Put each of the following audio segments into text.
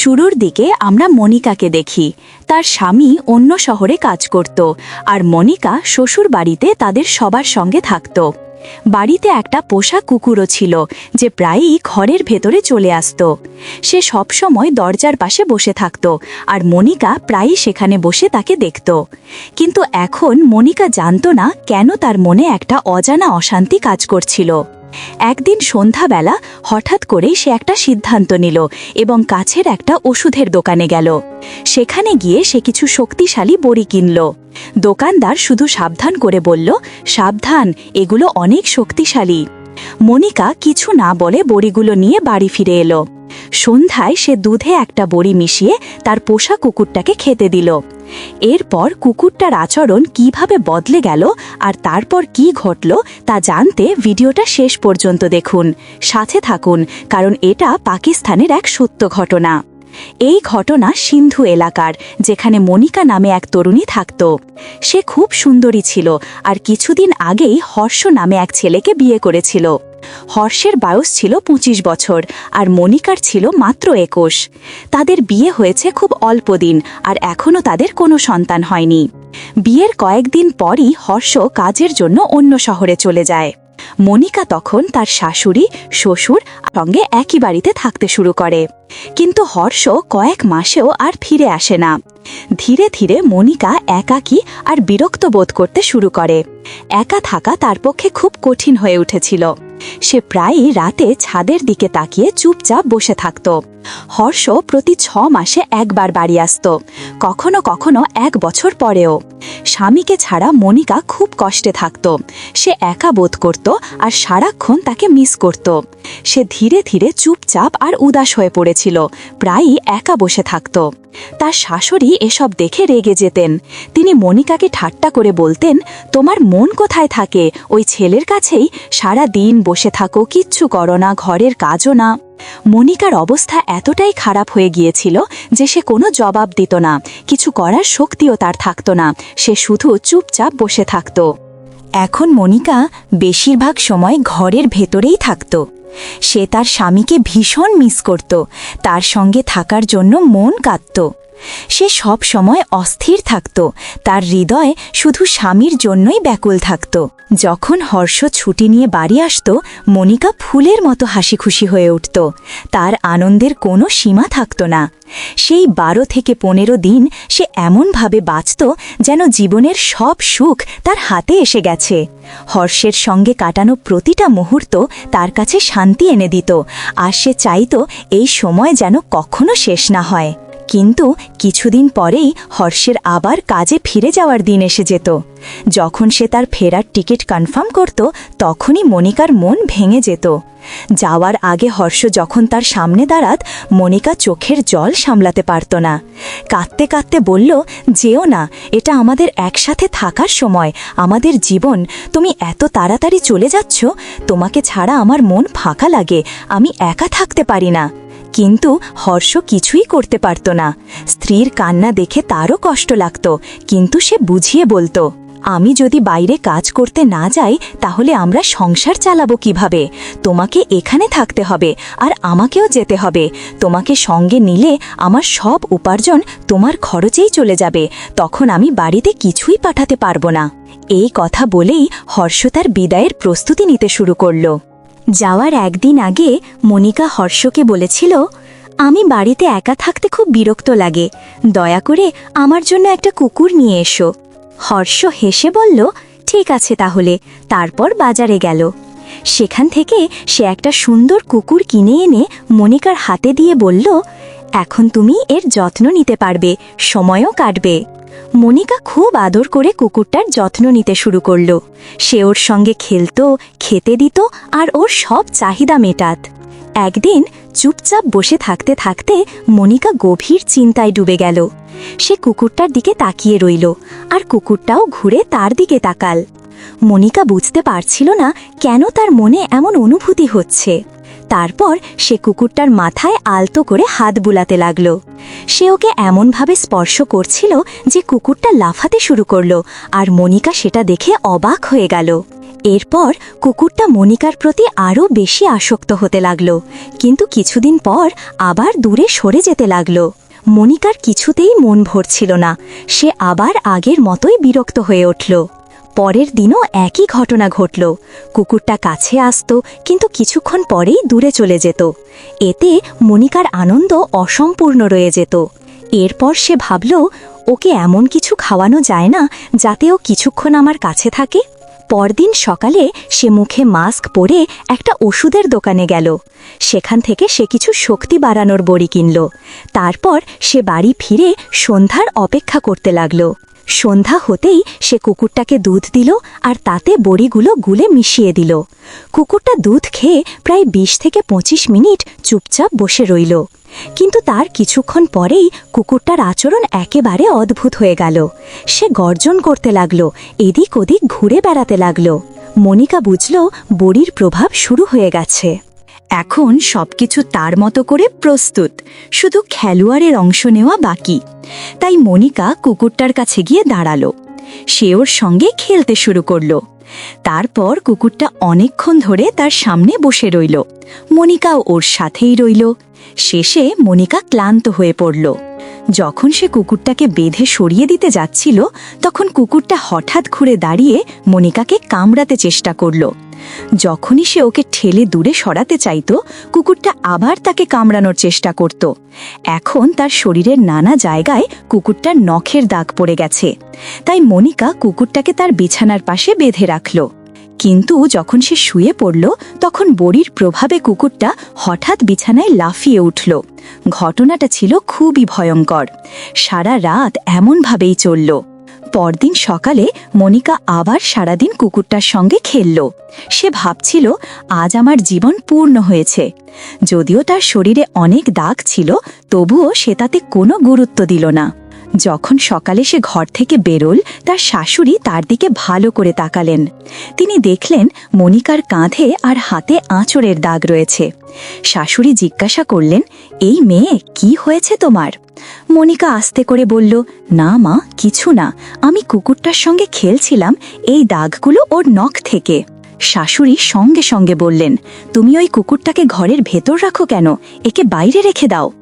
শুরুর দিকে আমরা মনিকাকে দেখি। তার স্বামী অন্য শহরে কাজ করত, আর মনিকা শ্বশুর বাড়িতে তাদের সবার সঙ্গে থাকত। বাড়িতে একটা পোষা কুকুরও ছিল, যে প্রায়ই ঘরের ভেতরে চলে আসত। সে সবসময় দরজার পাশে বসে থাকত, আর মনিকা প্রায়ই সেখানে বসে তাকে দেখত। কিন্তু এখন মনিকা জানত না কেন তার মনে একটা অজানা অশান্তি কাজ করছিল। একদিন সন্ধ্যাবেলা হঠাৎ করেই সে একটা সিদ্ধান্ত নিল এবং কাছের একটা ওষুধের দোকানে গেল। সেখানে গিয়ে সে কিছু শক্তিশালী বড়ি কিনল। দোকানদার শুধু সাবধান করে বলল, সাবধান, এগুলো অনেক শক্তিশালী। মনিকা কিছু না বলে বড়িগুলো নিয়ে বাড়ি ফিরে এলো। সন্ধ্যায় সে দুধে একটা বড়ি মিশিয়ে তার পোষা কুকুরটাকে খেতে দিল। এরপর কুকুরটার আচরণ কীভাবে বদলে গেল আর তারপর কি ঘটল তা জানতে ভিডিওটা শেষ পর্যন্ত দেখুন। সাথে থাকুন, কারণ এটা পাকিস্তানের এক সত্য ঘটনা। এই ঘটনা সিন্ধু এলাকার, যেখানে মনিকা নামে এক তরুণী থাকত। সে খুব সুন্দরী ছিল আর কিছুদিন আগেই হর্ষ নামে এক ছেলেকে বিয়ে করেছিল। হর্ষের বয়স ছিল ২৫ বছর আর মনিকার ছিল মাত্র একুশ। তাদের বিয়ে হয়েছে খুব অল্প দিন আর এখনও তাদের কোনো সন্তান হয়নি। বিয়ের কয়েকদিন পরই হর্ষ কাজের জন্য অন্য শহরে চলে যায়। মনিকা তখন তার শাশুড়ি, শ্বশুর সঙ্গে একই বাড়িতে থাকতে শুরু করে। কিন্তু হর্ষ কয়েক মাসেও আর ফিরে আসে না। ধীরে ধীরে মনিকা একাকী আর বিরক্ত বোধ করতে শুরু করে। একা থাকা তার পক্ষে খুব কঠিন হয়ে উঠেছিল। সে প্রায়ই রাতে ছাদের দিকে তাকিয়ে চুপচাপ বসে থাকত। হর্ষ প্রতি ছ মাসে একবার বাড়ি আসত, কখনো কখনো এক বছর পরেও। স্বামীকে ছাড়া মনিকা খুব কষ্টে থাকত, সে একা বোধ করত আর সারাক্ষণ তাকে মিস করত। সে ধীরে ধীরে চুপচাপ আর উদাস হয়ে পড়েছিল, প্রায়ই একা বসে থাকত। তার শাশুড়ি এসব দেখে রেগে যেতেন। তিনি মনিকাকে ঠাট্টা করে বলতেন, তোমার মন কোথায় থাকে? ওই ছেলের কাছেই সারা দিন বসে থাকো, কিচ্ছু করো না, ঘরের কাজও না। মনিকার অবস্থা এতটাই খারাপ হয়ে গিয়েছিল যে সে কোনো জবাব দিত না। কিছু করার শক্তিও তার থাকত না। সে শুধু চুপচাপ বসে থাকত। এখন মনিকা বেশিরভাগ সময় ঘরের ভেতরেই থাকত। সে তার স্বামীকে ভীষণ মিস করত। তার সঙ্গে থাকার জন্য মন কাঁদত। সে সব সময় অস্থির থাকত। তার হৃদয় শুধু স্বামীর জন্যই ব্যাকুল থাকত। যখন হর্ষ ছুটি নিয়ে বাড়ি আসত, মনিকা ফুলের মতো হাসি খুশি হয়ে উঠত। তার আনন্দের কোনো সীমা থাকত না। সেই বারো থেকে পনেরো দিন সে এমনভাবে বাঁচত যেন জীবনের সব সুখ তার হাতে এসে গেছে। হর্ষের সঙ্গে কাটানো প্রতিটা মুহূর্ত তার কাছে শান্তি এনে দিত, আর সে চাইত এই সময় যেন কখনো শেষ না হয়। কিন্তু কিছুদিন পরেই হর্ষের আবার কাজে ফিরে যাওয়ার দিন এসে যেত। যখন সে তার ফেরার টিকিট কনফার্ম করত, তখনই মনিকার মন ভেঙে যেত। যাওয়ার আগে হর্ষ যখন তার সামনে দাঁড়াত, মনিকা চোখের জল সামলাতে পারত না। কাঁদতে কাঁদতে বলল, যেও না, এটা আমাদের একসাথে থাকার সময়। আমাদের জীবন, তুমি এত তাড়াতাড়ি চলে যাচ্ছ? তোমাকে ছাড়া আমার মন ফাঁকা লাগে। আমি একা থাকতে পারি না। কিন্তু হর্ষ কিছুই করতে পারত না। স্ত্রীর কান্না দেখে তারও কষ্ট লাগত, কিন্তু সে বুঝিয়ে বলতো, আমি যদি বাইরে কাজ করতে না যাই, তাহলে আমরা সংসার চালাবো কীভাবে? তোমাকে এখানে থাকতে হবে আর আমাকেও যেতে হবে। তোমাকে সঙ্গে নিলে আমার সব উপার্জন তোমার খরচেই চলে যাবে। তখন আমি বাড়িতে কিছুই পাঠাতে পারব না। এই কথা বলেই হর্ষ তার বিদায়ের প্রস্তুতি নিতে শুরু করল। যাওয়ার একদিন আগে মনিকা হর্ষকে বলেছিল, আমি বাড়িতে একা থাকতে খুব বিরক্ত লাগে। দয়া করে আমার জন্য একটা কুকুর নিয়ে এসো। হর্ষ হেসে বলল, ঠিক আছে তাহলে। তারপর বাজারে গেল। সেখান থেকে সে একটা সুন্দর কুকুর কিনে এনে মনিকার হাতে দিয়ে বলল, এখন তুমি এর যত্ন নিতে পারবে, সময়ও কাটবে। মনিকা খুব আদর করে কুকুরটার যত্ন নিতে শুরু করল। সে ওর সঙ্গে খেলত, খেতে দিত আর ওর সব চাহিদা মেটাত। একদিন চুপচাপ বসে থাকতে থাকতে মনিকা গভীর চিন্তায় ডুবে গেল। সে কুকুরটার দিকে তাকিয়ে রইল আর কুকুরটাও ঘুরে তার দিকে তাকাল। মনিকা বুঝতে পারছিল না কেন তার মনে এমন অনুভূতি হচ্ছে। তারপর সে কুকুরটার মাথায় আলতো করে হাত বুলাতে লাগল। সে ওকে এমনভাবে স্পর্শ করছিল যে কুকুরটা লাফাতে শুরু করল আর মনিকা সেটা দেখে অবাক হয়ে গেল। এরপর কুকুরটা মনিকার প্রতি আরও বেশি আসক্ত হতে লাগল, কিন্তু কিছুদিন পর আবার দূরে সরে যেতে লাগল। মনিকার কিছুতেই মন ভরছিল না, সে আবার আগের মতোই বিরক্ত হয়ে উঠল। পরের দিনও একই ঘটনা ঘটল। কুকুরটা কাছে আসত, কিন্তু কিছুক্ষণ পরেই দূরে চলে যেত। এতে মনিকার আনন্দ অসম্পূর্ণ রয়ে যেত। এরপর সে ভাবল, ওকে এমন কিছু খাওয়ানো যায় না যাতে ও কিছুক্ষণ আমার কাছে থাকে? পরদিন সকালে সে মুখে মাস্ক পরে একটা ওষুধের দোকানে গেল। সেখান থেকে সে কিছু শক্তি বাড়ানোর বড়ি কিনল। তারপর সে বাড়ি ফিরে সন্ধ্যার অপেক্ষা করতে লাগল। সন্ধ্যা হতেই সে কুকুরটাকে দুধ দিল আর তাতে বড়িগুলো গুলে মিশিয়ে দিল। কুকুরটা দুধ খেয়ে প্রায় বিশ থেকে পঁচিশ মিনিট চুপচাপ বসে রইল। কিন্তু তার কিছুক্ষণ পরেই কুকুরটার আচরণ একেবারে অদ্ভুত হয়ে গেল। সে গর্জন করতে লাগল, এদিক ওদিক ঘুরে বেড়াতে লাগল। মনিকা বুঝল বড়ির প্রভাব শুরু হয়ে গেছে। এখন সবকিছু তার মতো করে প্রস্তুত। শুধু খেলোয়াড়ের অংশ নেওয়া বাকি। তাই মনিকা কুকুরটার কাছে গিয়ে দাঁড়াল। সে ওর সঙ্গে খেলতে শুরু করল। তারপর কুকুরটা অনেকক্ষণ ধরে তার সামনে বসে রইল। মনিকাও ওর সাথেই রইল। শেষে মনিকা ক্লান্ত হয়ে পড়ল। যখন সে কুকুরটাকে বেঁধে সরিয়ে দিতে যাচ্ছিল, তখন কুকুরটা হঠাৎ ঘুরে দাঁড়িয়ে মনিকাকে কামড়াতে চেষ্টা করল। যখনই সে ওকে ঠেলে দূরে সরাতে চাইত, কুকুরটা আবার তাকে কামড়ানোর চেষ্টা করত। এখন তার শরীরের নানা জায়গায় কুকুরটার নখের দাগ পড়ে গেছে। তাই মনিকা কুকুরটাকে তার বিছানার পাশে বেঁধে রাখল। কিন্তু যখন সে শুয়ে পড়ল, তখন বড়ির প্রভাবে কুকুরটা হঠাৎ বিছানায় লাফিয়ে উঠল। ঘটনাটা ছিল খুবই ভয়ঙ্কর। সারা রাত এমনভাবেই চলল। পরদিন সকালে মনিকা আবার সারাদিন কুকুরটার সঙ্গে খেলল। সে ভাবছিল, আজ আমার জীবন পূর্ণ হয়েছে। যদিও তার শরীরে অনেক দাগ ছিল, তবুও সে তাতে কোনো গুরুত্ব দিল না। যখন সকালে সে ঘর থেকে বেরোল, তার শাশুড়ি তার দিকে ভালো করে তাকালেন। তিনি দেখলেন মনিকার কাঁধে আর হাতে আঁচড়ের দাগ রয়েছে। শাশুড়ি জিজ্ঞাসা করলেন, এই মেয়ে, কি হয়েছে তোমার? মনিকা আস্তে করে বলল, না মা, কিছু না। আমি কুকুরটার সঙ্গে খেলছিলাম, এই দাগগুলো ওর নখ থেকে। শাশুড়ি সঙ্গে সঙ্গে বললেন, তুমি ওই কুকুরটাকে ঘরের ভেতর রাখো কেন? একে বাইরে রেখে দাও।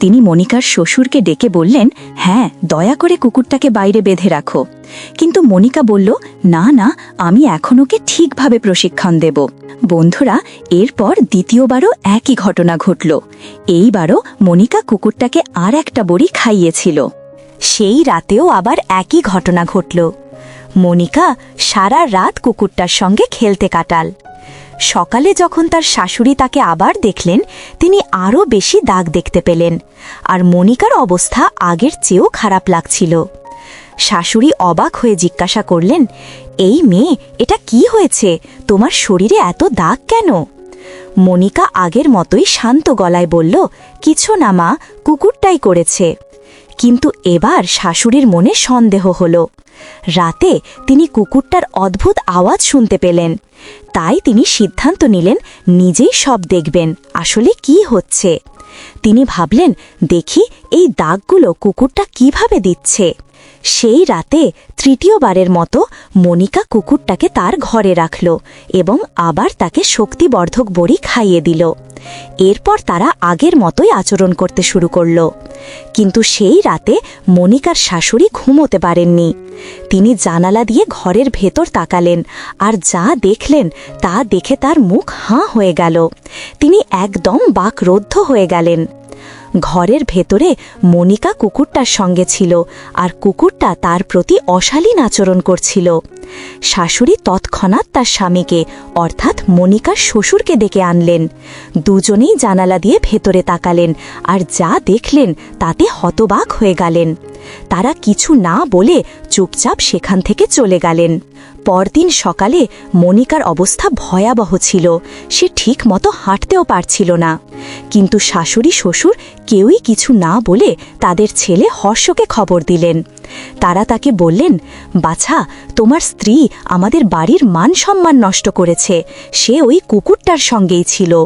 তিনি মনিকার শ্বশুরকে ডেকে বললেন হ্যাঁ দয়া করে কুকুরটাকে বাইরে বেঁধে রাখো। কিন্তু মনিকা বলল, না না, আমি এখন ওকে ঠিকভাবে প্রশিক্ষণ দেব। বন্ধুরা, এরপর দ্বিতীয়বারও একই ঘটনা ঘটল। এইবারও মনিকা কুকুরটাকে আর একটা বড়ি খাইয়েছিল। সেই রাতেও আবার একই ঘটনা ঘটল। মনিকা সারা রাত কুকুরটার সঙ্গে খেলতে কাটাল। সকালে যখন তার শাশুড়ি তাকে আবার দেখলেন, তিনি আরও বেশি দাগ দেখতে পেলেন আর মনিকার অবস্থা আগের চেয়েও খারাপ লাগছিল। শাশুড়ি অবাক হয়ে জিজ্ঞাসা করলেন, এই মেয়ে, এটা কি হয়েছে? তোমার শরীরে এত দাগ কেন? মনিকা আগের মতোই শান্ত গলায় বলল, কিছু না মা, কুকুরটাই করেছে। কিন্তু এবার শাশুড়ির মনে সন্দেহ হল। রাতে তিনি কুকুরটার অদ্ভুত আওয়াজ শুনতে পেলেন। তাই তিনি সিদ্ধান্ত নিলেন, নিজেই সব দেখবেন, আসলে কি হচ্ছে। তিনি ভাবলেন, দেখি এই দাগগুলো কুকুরটা কীভাবে দিচ্ছে। সেই রাতে তৃতীয়বারের মতো মনিকা কুকুরটাকে তার ঘরে রাখল এবং আবার তাকে শক্তিবর্ধক বড়ি খাইয়ে দিল। এরপর তারা আগের মতোই আচরণ করতে শুরু করল। কিন্তু সেই রাতে মনিকার শাশুড়ি ঘুমোতে পারেননি। তিনি জানালা দিয়ে ঘরের ভেতর তাকালেন আর যা দেখলেন তা দেখে তার মুখ হাঁ হয়ে গেল। তিনি একদম বাকরোদ্ধ হয়ে গেলেন। ঘরের ভেতরে মনিকা কুকুরটার সঙ্গে ছিল আর কুকুরটা তার প্রতি অশালীন আচরণ করছিল। শাশুড়ি তৎক্ষণাৎ তার স্বামীকে, অর্থাৎ মনিকার শ্বশুরকে ডেকে আনলেন। দুজনেই জানালা দিয়ে ভেতরে তাকালেন আর যা দেখলেন তাতে হতবাক হয়ে গেলেন। তারা কিছু না বলে চুপচাপ সেখান থেকে চলে গেলেন। পরদিন সকালে মনিকার অবস্থা ভয়াবহ ছিল। সে ঠিক মতো হাঁটতেও পারছিল না। কিন্তু শাশুড়ি, শ্বশুর কেউই কিছু না বলে তাদের ছেলে হর্ষকে খবর দিলেন। তারা তাকে বললেন, বাছা, তোমার স্ত্রী আমাদের বাড়ির মান সম্মান নষ্ট করেছে। সে ওই কুকুরটার সঙ্গেই ছিল।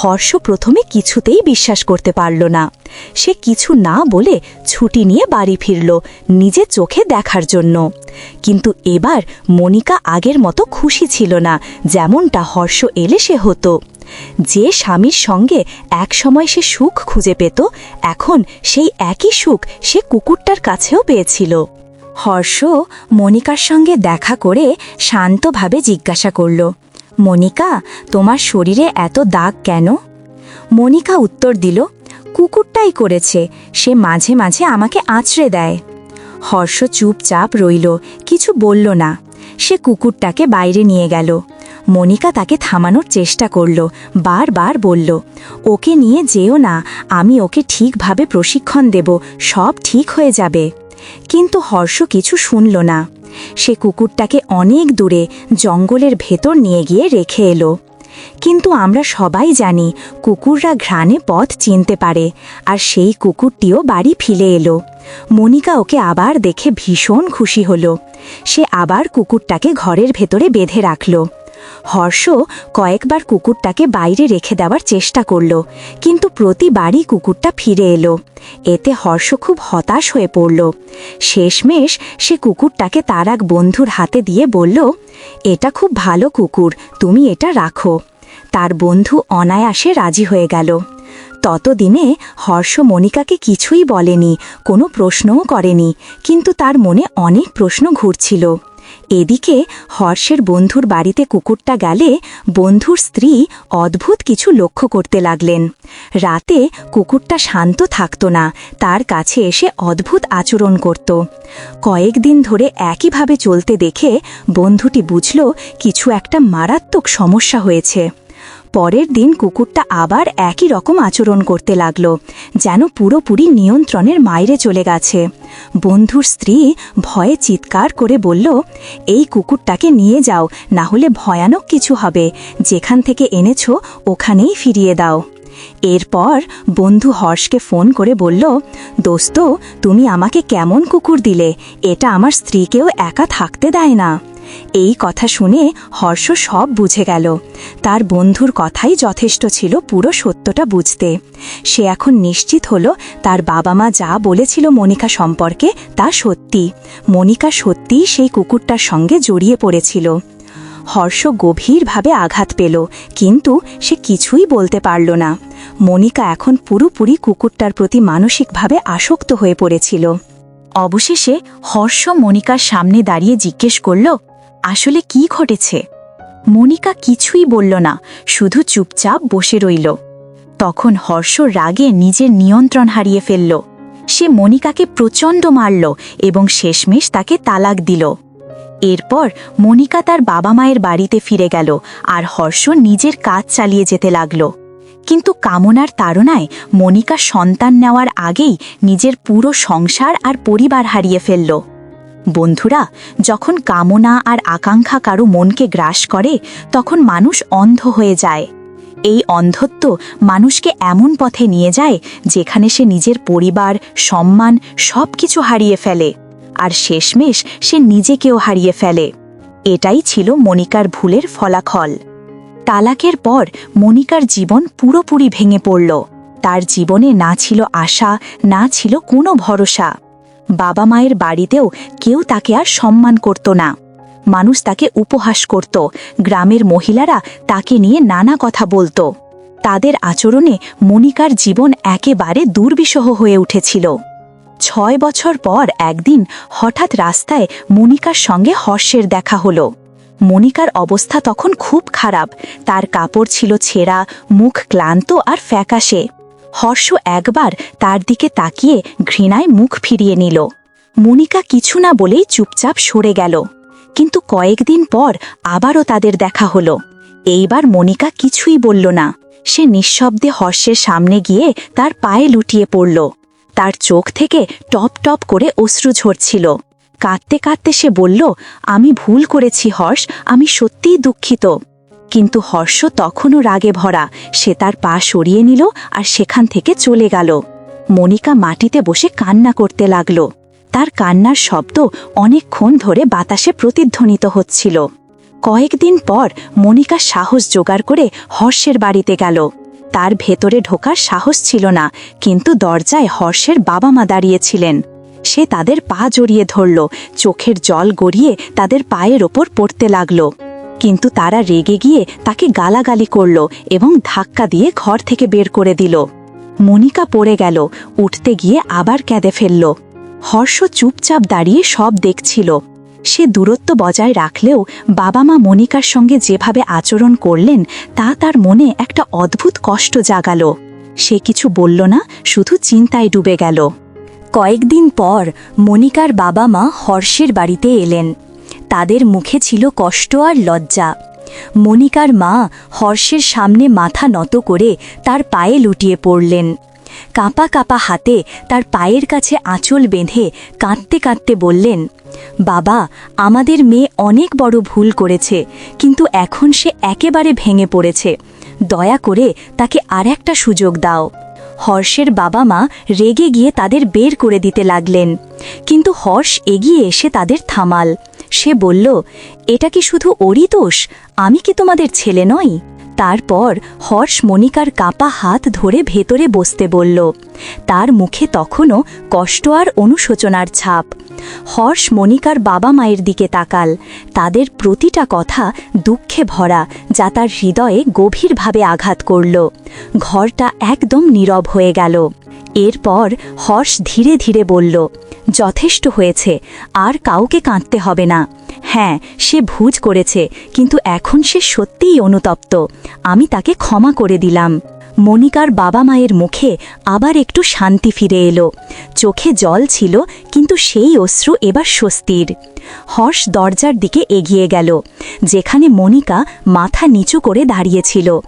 হর্ষ প্রথমে কিছুতেই বিশ্বাস করতে পারল না। সে কিছু না বলে ছুটি নিয়ে বাড়ি ফিরল নিজে চোখে দেখার জন্য। কিন্তু এবার মনিকা আগের মতো খুশি ছিল না, যেমনটা হর্ষ এলে সে হতো। যে স্বামীর সঙ্গে একসময় সে সুখ খুঁজে পেত, এখন সেই একই সুখ সে কুকুরটার কাছেও পেয়েছিল। হর্ষ মনিকার সঙ্গে দেখা করে শান্তভাবে জিজ্ঞাসা করল মনিকা, তোমার শরীরে এত দাগ কেন? মনিকা উত্তর দিল, কুকুরটাই করেছে, সে মাঝে মাঝে আমাকে আঁচড়ে দেয়। হর্ষ চুপচাপ রইল, কিছু বলল না। সে কুকুরটাকে বাইরে নিয়ে গেল। মনিকা তাকে থামানোর চেষ্টা করল, বারবার বলল, ওকে নিয়ে যেও না, আমি ওকে ঠিকভাবে প্রশিক্ষণ দেব, সব ঠিক হয়ে যাবে। কিন্তু হর্ষ কিছু শুনল না। সে কুকুরটাকে অনেক দূরে জঙ্গলের ভেতর নিয়ে গিয়ে রেখে এলো। কিন্তু আমরা সবাই জানি কুকুররা ঘ্রাণে পথ চিনতে পারে, আর সেই কুকুরটিও বাড়ি ফিরে এলো। মনিকা ওকে আবার দেখে ভীষণ খুশি হলো। সে আবার কুকুরটাকে ঘরের ভেতরে বেঁধে রাখল। হর্ষ কয়েকবার কুকুরটাকে বাইরে রেখে দেওয়ার চেষ্টা করল, কিন্তু প্রতিবারই কুকুরটা ফিরে এলো। এতে হর্ষ খুব হতাশ হয়ে পড়ল। শেষমেশ সে কুকুরটাকে তার এক বন্ধুর হাতে দিয়ে বলল, এটা খুব ভালো কুকুর, তুমি এটা রাখো। তার বন্ধু অনায়াসে রাজি হয়ে গেল। ততদিনে হর্ষ মনিকাকে কিছুই বলেনি, কোনো প্রশ্নও করেনি, কিন্তু তার মনে অনেক প্রশ্ন ঘুরছিল। এদিকে হর্ষের বন্ধুর বাড়িতে কুকুরটা গেলে বন্ধুর স্ত্রী অদ্ভুত কিছু লক্ষ্য করতে লাগলেন। রাতে কুকুরটা শান্ত থাকত না, তার কাছে এসে অদ্ভুত আচরণ করত। কয়েকদিন ধরে একইভাবে চলতে দেখে বন্ধুটি বুঝল কিছু একটা মারাত্মক সমস্যা হয়েছে। পরের দিন কুকুরটা আবার একই রকম আচরণ করতে লাগল, যেন পুরোপুরি নিয়ন্ত্রণের মাইরে চলে গেছে। বন্ধুর স্ত্রী ভয়ে চিৎকার করে বলল, এই কুকুরটাকে নিয়ে যাও, না হলে ভয়ানক কিছু হবে। যেখান থেকে এনেছ, ওখানেই ফিরিয়ে দাও। এরপর বন্ধু হর্ষকে ফোন করে বলল, দোস্ত, তুমি আমাকে কেমন কুকুর দিলে? এটা আমার স্ত্রীকেও একা থাকতে দেয় না। এই কথা শুনে হর্ষ সব বুঝে গেল। তার বন্ধুর কথাই যথেষ্ট ছিল পুরো সত্যটা বুঝতে। সে এখন নিশ্চিত হল তার বাবা মা যা বলেছিল মনিকা সম্পর্কে তা সত্যি। মনিকা সত্যিই সেই কুকুরটার সঙ্গে জড়িয়ে পড়েছিল। হর্ষ গভীরভাবে আঘাত পেল, কিন্তু সে কিছুই বলতে পারল না। মনিকা এখন পুরোপুরি কুকুরটার প্রতি মানসিকভাবে আসক্ত হয়ে পড়েছিল। অবশেষে হর্ষ মনিকার সামনে দাঁড়িয়ে জিজ্ঞেস করল আসলে কি ঘটেছে? মনিকা কিছুই বলল না, শুধু চুপচাপ বসে রইল। তখন হর্ষ রাগে নিজের নিয়ন্ত্রণ হারিয়ে ফেলল। সে মনিকাকে প্রচণ্ড মারল এবং শেষমেশ তাকে তালাক দিল। এরপর মনিকা তার বাবা মায়ের বাড়িতে ফিরে গেল আর হর্ষ নিজের কাজ চালিয়ে যেতে লাগল। কিন্তু কামনার তাড়নায় মনিকা সন্তান নেওয়ার আগেই নিজের পুরো সংসার আর পরিবার হারিয়ে ফেলল। বন্ধুরা, যখন কামনা আর আকাঙ্ক্ষা কারও মনকে গ্রাস করে, তখন মানুষ অন্ধ হয়ে যায়। এই অন্ধত্ব মানুষকে এমন পথে নিয়ে যায়, যেখানে সে নিজের পরিবার, সম্মান সব কিছু হারিয়ে ফেলে, আর শেষমেশ সে নিজেকেও হারিয়ে ফেলে। এটাই ছিল মনিকার ভুলের ফলাফল। তালাকের পর মনিকার জীবন পুরোপুরি ভেঙে পড়ল। তার জীবনে না ছিল আশা, না ছিল কোনো ভরসা। বাবা মায়ের বাড়িতেও কেউ তাকে আর সম্মান করত না। মানুষ তাকে উপহাস করত। গ্রামের মহিলারা তাকে নিয়ে নানা কথা বলতো। তাদের আচরণে মনিকার জীবন একেবারে দুর্বিষহ হয়ে উঠেছিল। ছয় বছর পর একদিন হঠাৎ রাস্তায় মনিকার সঙ্গে হর্ষের দেখা হলো। মনিকার অবস্থা তখন খুব খারাপ। তার কাপড় ছিল ছেঁড়া, মুখ ক্লান্ত আর ফ্যাকাশে। হর্ষ একবার তার দিকে তাকিয়ে ঘৃণায় মুখ ফিরিয়ে নিল। মনিকা কিছু না বলেই চুপচাপ সরে গেল। কিন্তু কয়েকদিন পর আবারও তাদের দেখা হলো। এইবার মনিকা কিছুই বলল না। সে নিঃশব্দে হর্ষের সামনে গিয়ে তার পায়ে লুটিয়ে পড়ল। তার চোখ থেকে টপ টপ করে অশ্রু ঝরছিল। কাঁদতে কাঁদতে সে বলল, আমি ভুল করেছি হর্ষ, আমি সত্যিই দুঃখিত। কিন্তু হর্ষ তখনও রাগে ভরা। সে তার পা সরিয়ে নিল আর সেখান থেকে চলে গেল। মনিকা মাটিতে বসে কান্না করতে লাগল। তার কান্নার শব্দ অনেকক্ষণ ধরে বাতাসে প্রতিধ্বনিত হচ্ছিল। কয়েকদিন পর মনিকা সাহস জোগাড় করে হর্ষের বাড়িতে গেল। তার ভেতরে ঢোকার সাহস ছিল না, কিন্তু দরজায় হর্ষের বাবা মা দাঁড়িয়েছিলেন। সে তাদের পা জড়িয়ে ধরল, চোখের জল গড়িয়ে তাদের পায়ের ওপর পড়তে লাগল। কিন্তু তারা রেগে গিয়ে তাকে গালাগালি করল এবং ধাক্কা দিয়ে ঘর থেকে বের করে দিল। মনিকা পড়ে গেল, উঠতে গিয়ে আবার কেঁদে ফেলল। হর্ষ চুপচাপ দাঁড়িয়ে সব দেখছিল। সে দূরত্ব বজায় রাখলেও বাবা মা মনিকার সঙ্গে যেভাবে আচরণ করলেন, তা তার মনে একটা অদ্ভুত কষ্ট জাগালো। সে কিছু বলল না, শুধু চিন্তায় ডুবে গেল। কয়েকদিন পর মনিকার বাবা মা হর্ষের বাড়িতে এলেন। তাদের মুখে ছিল কষ্ট আর লজ্জা। মনিকার মা হর্ষের সামনে মাথা নত করে তার পায়ে লুটিয়ে পড়লেন। কাঁপা কাঁপা হাতে তার পায়ের কাছে আঁচল বেঁধে কাঁদতে কাঁদতে বললেন, বাবা, আমাদের মেয়ে অনেক বড় ভুল করেছে, কিন্তু এখন সে একেবারে ভেঙে পড়েছে। দয়া করে তাকে আর একটা সুযোগ দাও। হর্ষের বাবা মা রেগে গিয়ে তাদের বের করে দিতে লাগলেন। কিন্তু হর্ষ এগিয়ে এসে তাদের থামাল। সে বলল, এটা কি শুধু ওরই দোষ? আমি কি তোমাদের ছেলে নই? তারপর হর্ষ মনিকার কাপা হাত ধরে ভেতরে বসতে বলল। তার মুখে তখনও কষ্ট আর অনুশোচনার ছাপ। হর্ষ মনিকার বাবা মায়ের দিকে তাকাল। তাদের প্রতিটা কথা দুঃখে ভরা, যা তার হৃদয়ে গভীরভাবে আঘাত করল। ঘরটা একদম নীরব হয়ে গেল। এরপর হর্ষ ধীরে ধীরে বলল যথেষ্ট হয়েছে, আর কাউকে কাঁদতে হবে না। হ্যাঁ সে ভুজ করেছে, কিন্তু এখন সে সত্যিই অনুতপ্ত। আমি তাকে ক্ষমা করে দিলাম। মনিকার বাবা মায়ের মুখে আবার একটু শান্তি ফিরে এলো। চোখে জল ছিল, কিন্তু সেই অশ্রু এবার স্বস্তির। হর্ষ দরজার দিকে এগিয়ে গেল, যেখানে মনিকা মাথা নিচু করে দাঁড়িয়েছিল।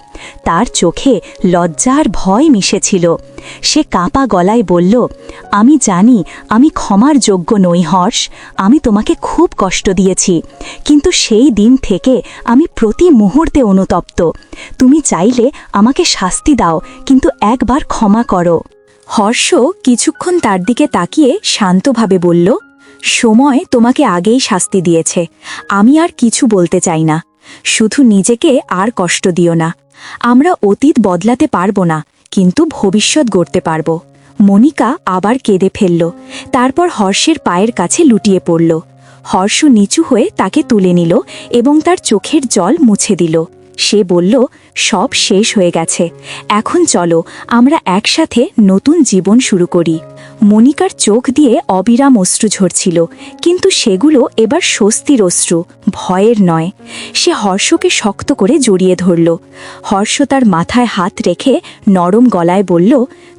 তার চোখে লজ্জার ভয় মিশেছিল। সে কাঁপা গলায় বলল, আমি জানি, আমি ক্ষমার যোগ্য নই, হর্ষ। আমি তোমাকে খুব কষ্ট দিয়েছি। কিন্তু সেই দিন থেকে আমি প্রতি মুহূর্তে অনুতপ্ত। তুমি চাইলে আমাকে শাস্তি দাও, কিন্তু একবার ক্ষমা করো। হর্ষ কিছুক্ষণ তার দিকে তাকিয়ে শান্তভাবে বলল, সময় তোমাকে আগেই শাস্তি দিয়েছে। আমি আর কিছু বলতে চাই না। শুধু নিজেকে আর কষ্ট দিও না। আমরা অতীত বদলাতে পারব না। কিন্তু ভবিষ্যৎ গড়তে পারব। মনিকা আবার কেঁদে ফেলল। তারপর হর্ষের পায়ের কাছে লুটিয়ে পড়ল। হর্ষ নিচু হয়ে তাকে তুলে নিল এবং তার চোখের জল মুছে দিল। সে বলল, সব শেষ হয়ে গেছে। এখন চলো, আমরা একসাথে নতুন জীবন শুরু করি। মনিকার চোখ দিয়ে অবিরাম অশ্রু ঝরছিল, কিন্তু সেগুলো এবার স্বস্তির অশ্রু, ভয়ের নয়। সে হর্ষকে শক্ত করে জড়িয়ে ধরল। হর্ষ তার মাথায় হাত রেখে নরম গলায় বলল,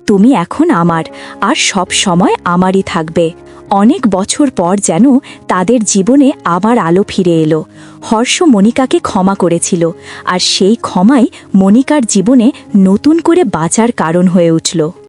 তুমি এখন আমার, আর সব সময় আমারই থাকবে। অনেক বছর পর যেন তাদের জীবনে আবার আলো ফিরে এলো। হর্ষ মনিকাকে ক্ষমা করেছিল, আর সেই ক্ষমাই মনিকার জীবনে নতুন করে বাঁচার কারণ হয়ে উঠল।